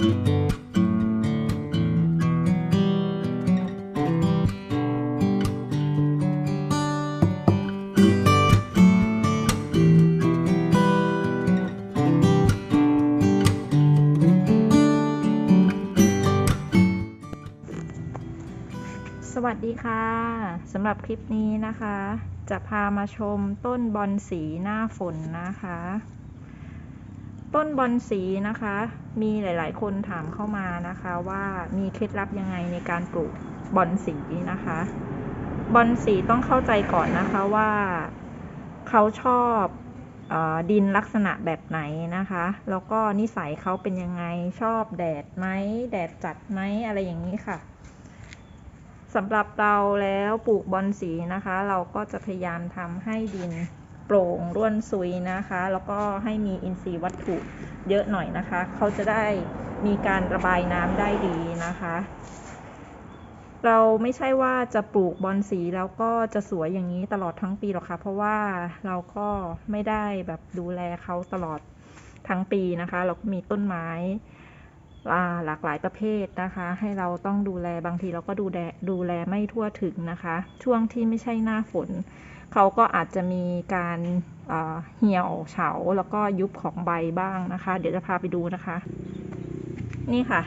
สวัสดีค่ะสำหรับคลิปนี้นะคะ จะพามาชมต้นบอนสีหน้าฝนนะคะ ต้นบอนสีนะคะ มีหลาย ๆ คนถามเข้ามานะคะว่ามีเคล็ดลับยังไงในการปลูกบอนสีนะคะ บอนสีต้องเข้าใจก่อนนะคะว่าเขาชอบออดินลักษณะแบบไหนนะคะ แล้วก็นิสัยเขาเป็นยังไงชอบแดดไหมแดดจัดไหมอะไรอย่างนี้ค่ะสำหรับเราแล้วปลูกบอนสีนะคะ เราก็จะพยายามทำให้ดิน โปร่งร่วนซุยนะคะ แล้วก็ให้มีอินทรีย์วัตถุเยอะหน่อยนะคะ เขาจะได้มีการระบายน้ำได้ดีนะคะ เราไม่ใช่ว่าจะปลูกบอนสีแล้วก็จะสวยอย่างนี้ตลอดทั้งปีหรอกค่ะ เพราะว่าเราก็ไม่ได้แบบดูแลเขาตลอดทั้งปีนะคะ เราก็มีต้นไม้หลากหลายประเภทนะคะ ให้เราต้องดูแลบางทีเราก็ดูแลดูแลไม่ทั่วถึงนะคะ ช่วงที่ไม่ใช่หน้าฝน เขาก็อาจจะมีการเหี่ยวเฉาแล้วก็ยุบของใบบ้างนะคะ เดี๋ยวจะพาไปดูนะคะ นี่ค่ะ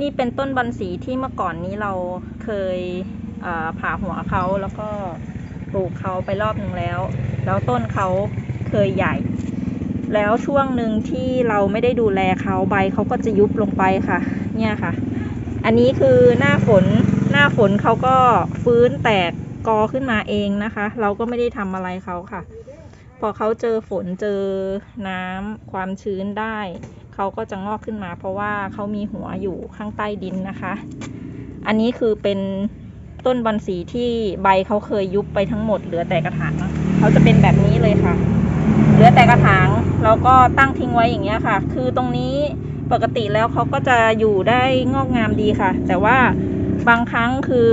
นี่เป็นต้นบอนสีที่เมื่อก่อนนี้เราเคยผ่าหัวเขาแล้วก็ปลูกเขาไปรอบหนึ่งแล้ว แล้วต้นเขาเคยใหญ่ แล้วช่วงหนึ่งที่เราไม่ได้ดูแลเขาใบเขาก็จะยุบลงไปค่ะ เนี่ยค่ะ อันนี้คือหน้าฝนหน้าฝนเขาก็ฟื้นแตก กอขึ้นมาเองนะคะ เราก็ไม่ได้ทำอะไรเขาค่ะ พอเขาเจอฝนเจอน้ำความชื้นได้ เขาก็จะงอกขึ้นมา เพราะว่าเขามีหัวอยู่ข้างใต้ดินนะคะ อันนี้คือเป็นต้นบอนสีที่ใบเขาเคยยุบไปทั้งหมดเหลือแต่กระถางเขาจะเป็นแบบนี้เลยค่ะ เหลือแต่กระถางแล้วก็ตั้งทิ้งไว้อย่างเงี้ยค่ะ คือตรงนี้ปกติแล้วเขาก็จะอยู่ได้งอกงามดีค่ะ แต่ว่าบางครั้งคือ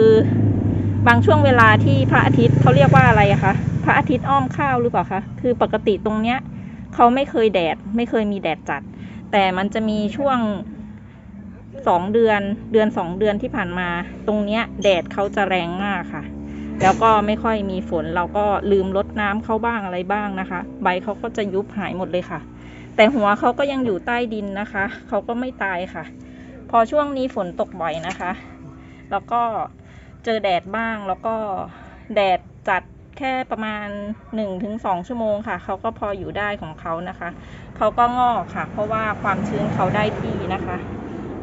บางช่วงเวลาที่พระอาทิตย์เขาเรียกว่าอะไรคะพระอาทิตย์อ้อมข้าวหรือเปล่าคะคือปกติตรงเนี้ยเขาไม่เคยแดด ไม่เคยมีแดดจัด แต่มันจะมีช่วงสองเดือนเดือนสองเดือนที่ผ่านมา ตรงเนี้ยแดดเขาจะแรงมากค่ะ แล้วก็ไม่ค่อยมีฝนเราก็ลืมลดน้ำเขาบ้างอะไรบ้างนะคะ ใบเขาก็จะยุบหายหมดเลยค่ะ แต่หัวเขาก็ยังอยู่ใต้ดินนะคะเขาก็ไม่ตายค่ะ พอช่วงนี้ฝนตกบ่อยนะคะ แล้วก็ เจอแดดบ้างแล้วก็แดดจัดแค่ประมาณ 1-2 ชั่วโมงค่ะ เขาก็พออยู่ได้ของเขานะคะ เขาก็งอกค่ะ เพราะว่าความชื้นเขาได้ที่นะคะ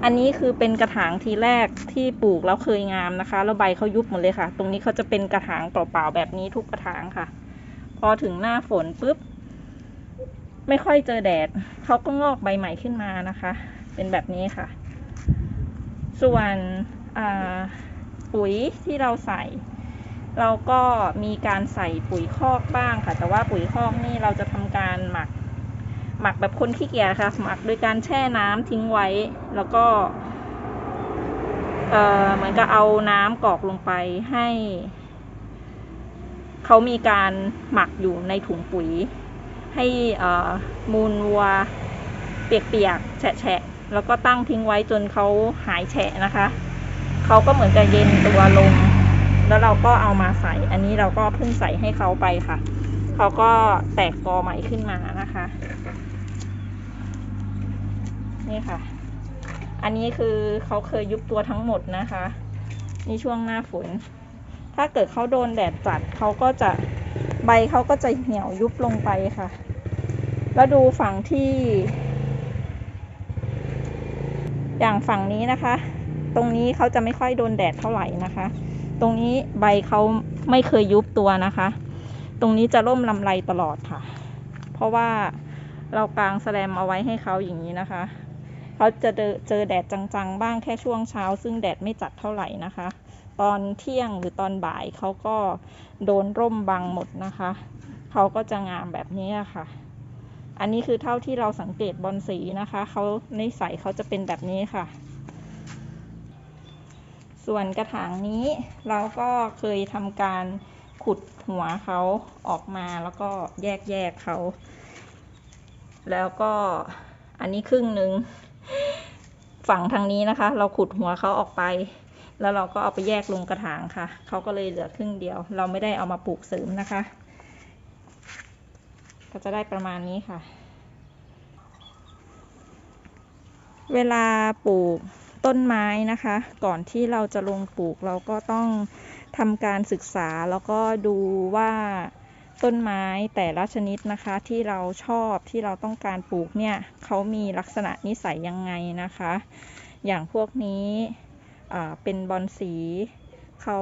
อันนี้คือเป็นกระถางทีแรกที่ปลูกแล้วเคยงามนะคะ แล้วใบเขายุบหมดเลยค่ะ ตรงนี้เขาจะเป็นกระถางเปล่าๆแบบนี้ทุกกระถางค่ะ พอถึงหน้าฝนปุ๊บ ไม่ค่อยเจอแดด เขาก็งอกใบใหม่ขึ้นมานะคะ เป็นแบบนี้ค่ะ ส่วนอ่า ปุ๋ยที่เราใส่ เราก็มีการใส่ปุ๋ยคอกบ้างค่ะ แต่ว่าปุ๋ยคอกนี่เราจะทำการหมัก หมักแบบคนขี้เกียจค่ะ หมักโดยการแช่น้ำทิ้งไว้ แล้วก็เอ่อเหมือนกับเอาน้ำกรอกลงไปให้เขามีการหมักอยู่ในถุงปุ๋ย ให้มูลวัวเปียกๆแฉะๆแล้วก็ตั้งทิ้งไว้จนเขาหายแฉะนะคะ เขาก็เหมือนกับเย็นตัวลง แล้วเราก็เอามาใส่ อันนี้เราก็เพิ่งใส่ให้เขาไปค่ะ เขาก็แตกกอใหม่ขึ้นมานะคะ นี่ค่ะ อันนี้คือเขาเคยยุบตัวทั้งหมดนะคะ นี่ช่วงหน้าฝน ถ้าเกิดเขาโดนแดดจัดเขาก็จะใบเขาก็จะเหี่ยวยุบลงไปค่ะ แล้วดูฝั่งที่ อย่างฝั่งนี้นะคะ ตรงนี้เขาจะไม่ค่อยโดนแดดเท่าไหร่นะคะ ตรงนี้ใบเขาไม่เคยยุบตัวนะคะ ตรงนี้จะร่มลำไรตลอดค่ะ เพราะว่าเรากางแสลมเอาไว้ให้เขาอย่างนี้นะคะเขาจะเจอแดดจังๆ บ้างแค่ช่วงเช้า ซึ่งแดดไม่จัดเท่าไหร่นะคะ ตอนเที่ยงหรือตอนบ่ายเขาก็โดนร่มบังหมดนะคะเขาก็จะงามแบบนี้ค่ะ อันนี้คือเท่าที่เราสังเกตบอลสีนะคะเขาในใสยเขาจะเป็นแบบนี้ค่ะ ส่วนกระถางนี้เราก็เคยทำการขุดหัวเขาออกมาแล้วก็แยกแยกเขา แล้วก็อันนี้ครึ่งหนึ่งฝั่งทางนี้นะคะ เราขุดหัวเขาออกไป แล้วเราก็เอาไปแยกลงกระถางค่ะเขาก็เลยเหลือครึ่งเดียว เราไม่ได้เอามาปลูกเสริมนะคะ ก็จะได้ประมาณนี้ค่ะ เวลาปลูก ต้นไม้นะคะ ก่อนที่เราจะลงปลูกเราก็ต้องทำการศึกษาแล้วก็ดูว่าต้นไม้แต่ละชนิดนะคะ ที่เราชอบที่เราต้องการปลูกเนี่ยเขามีลักษณะนิสัยยังไงนะคะ อย่างพวกนี้เป็นบอนสีเขา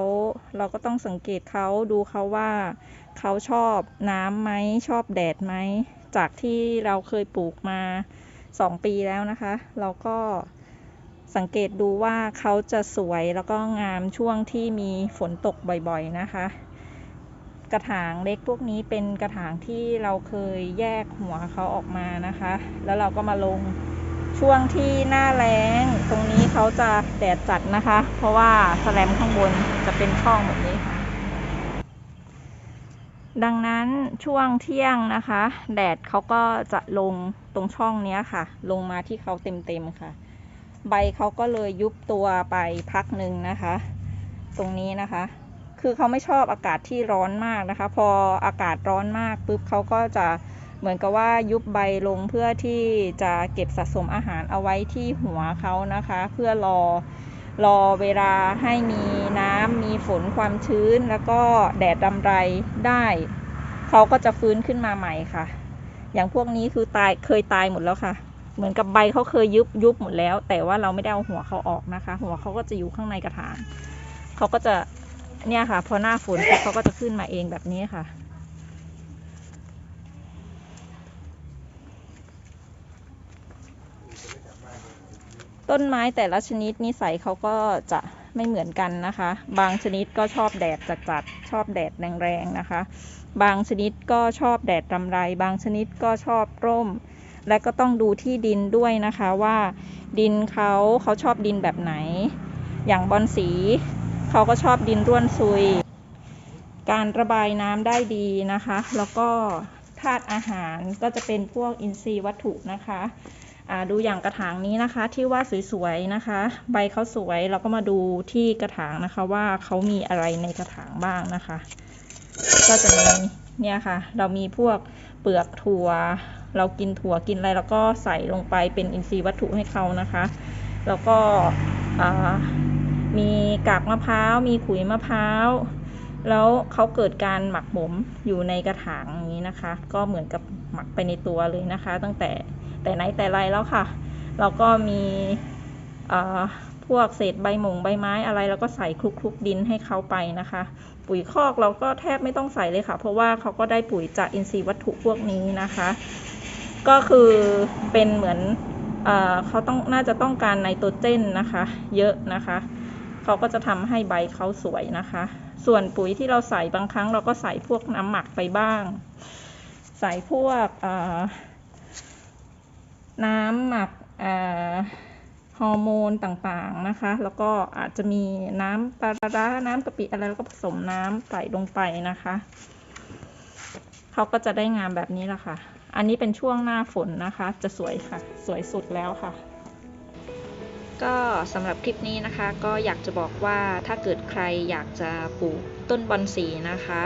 เราก็ต้องสังเกตเขาดูเขาว่าเขาชอบน้ำไหมชอบแดดไหมจากที่เราเคยปลูกมา 2 ปีแล้วนะคะ เราก็ สังเกตดูว่าเขาจะสวยแล้วก็งามช่วงที่มีฝนตกบ่อยๆนะคะ กระถางเล็กพวกนี้เป็นกระถางที่เราเคยแยกหัวเขาออกมานะคะ แล้วเราก็มาลงช่วงที่หน้าแล้งตรงนี้เขาจะแดดจัดนะคะ เพราะว่าแสแลมข้างบนจะเป็นช่องแบบนี้ค่ะ ดังนั้นช่วงเที่ยงนะคะ แดดเขาก็จะลงตรงช่องนี้ค่ะ ลงมาที่เขาเต็มๆค่ะ ใบเขาก็เลยยุบตัวไปพักหนึ่งนะคะ ตรงนี้นะคะ คือเขาไม่ชอบอากาศที่ร้อนมากนะคะ พออากาศร้อนมากปุ๊บเขาก็จะเหมือนกับว่ายุบใบลงเพื่อที่จะเก็บสะสมอาหารเอาไว้ที่หัวเขานะคะ เพื่อรอรอเวลาให้มีน้ำมีฝนความชื้นแล้วก็แดดรำไรได้เขาก็จะฟื้นขึ้นมาใหม่ค่ะ อย่างพวกนี้คือตายเคยตายหมดแล้วค่ะ เหมือนกับใบเขาเคยยุบยุบหมดแล้ว แต่ว่าเราไม่ได้เอาหัวเขาออกนะคะ หัวเขาก็จะอยู่ข้างในกระถางเขาก็จะเนี่ยค่ะ พอหน้าฝนเขาก็จะขึ้นมาเองแบบนี้ค่ะ ต้นไม้แต่ละชนิดนิสัยเขาก็จะไม่เหมือนกันนะคะ บางชนิดก็ชอบแดดจัดๆชอบแดดแรงๆนะคะ บางชนิดก็ชอบแดดรำไร บางชนิดก็ชอบร่ม และก็ต้องดูที่ดินด้วยนะคะว่าดินเขาเขาชอบดินแบบไหน อย่างบอนสีเขาก็ชอบดินร่วนซุย การระบายน้ำได้ดีนะคะ แล้วก็ธาตุอาหารก็จะเป็นพวกอินทรีย์วัตถุนะคะดูอย่างกระถางนี้นะคะที่ว่าสวยๆนะคะ ใบเขาสวยเราก็มาดูที่กระถางนะคะว่าเขามีอะไรในกระถางบ้างนะคะ ก็จะมีเนี่ยค่ะ เรามีพวกเปลือกถั่ว เรากินถั่วกินอะไรแล้วก็ใส่ลงไปเป็นอินทรีย์วัตถุให้เขานะคะ แล้วก็มีกากมะพร้าว มีขุยมะพร้าว แล้วเขาเกิดการหมักหมมอยู่ในกระถางอย่างนี้นะคะ ก็เหมือนกับหมักไปในตัวเลยนะคะ ตั้งแต่แต่ไหนแต่ไรแล้วค่ะ เราก็มีพวกเศษใบหมงใบไม้อะไรเราก็ใส่คลุกๆดินให้เขาไปนะคะ ปุ๋ยคอกเราก็แทบไม่ต้องใส่เลยค่ะ เพราะว่าเขาก็ได้ปุ๋ยจากอินทรีย์วัตถุพวกนี้นะคะ ก็คือเป็นเหมือนเอเขาต้องน่าจะต้องการไนโตรเจนนะคะ เยอะนะคะเขาก็จะทำให้ใบเขาสวยนะคะ ส่วนปุ๋ยที่เราใส่บางครั้งเราก็ใส่พวกน้ำหมักไปบ้าง ใส่พวกน้ำหมักฮอร์โมนต่างๆนะคะ แล้วก็อาจจะมีน้ำปลาร้าน้ำกะปิอะไรแล้วก็ผสมน้ำใส่ลงไปนะคะ เขาก็จะได้งามแบบนี้แหละค่ะ อันนี้เป็นช่วงหน้าฝนนะคะ จะสวยค่ะ สวยสุดแล้วค่ะ ก็สำหรับคลิปนี้นะคะ ก็อยากจะบอกว่าถ้าเกิดใครอยากจะปลูกต้นบอนสีนะคะ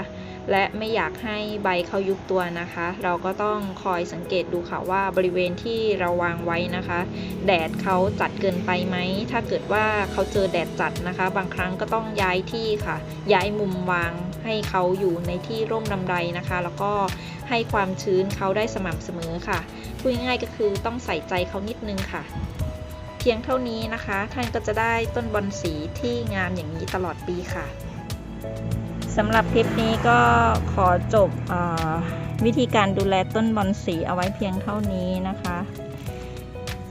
และไม่อยากให้ใบเขายุบตัวนะคะ เราก็ต้องคอยสังเกตดูค่ะว่าบริเวณที่เราวางไว้นะคะ แดดเขาจัดเกินไปไหม ถ้าเกิดว่าเขาเจอแดดจัดนะคะ บางครั้งก็ต้องย้ายที่ค่ะ ย้ายมุมวางให้เขาอยู่ในที่ร่มลำไรนะคะ แล้วก็ให้ความชื้นเขาได้สม่ำเสมอค่ะพูดง่ายก็คือต้องใส่ใจเขานิดนึงค่ะ เพียงเท่านี้นะคะ ท่านก็จะได้ต้นบอนสีที่งามอย่างนี้ตลอดปีค่ะ สำหรับคลิปนี้ก็ขอจบอวิธีการดูแลต้นบอนสีเอาไว้เพียงเท่านี้นะคะ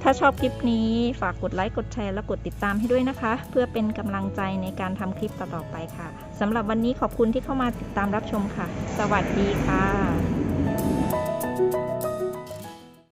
ถ้าชอบคลิปนี้ฝากกดไลค์ กดแชร์ และกดติดตามให้ด้วยนะคะ เพื่อเป็นกำลังใจในการทำคลิปต่อๆไปค่ะสำหรับวันนี้ขอบคุณที่เข้ามาติดตามรับชมค่ะ สวัสดีค่ะ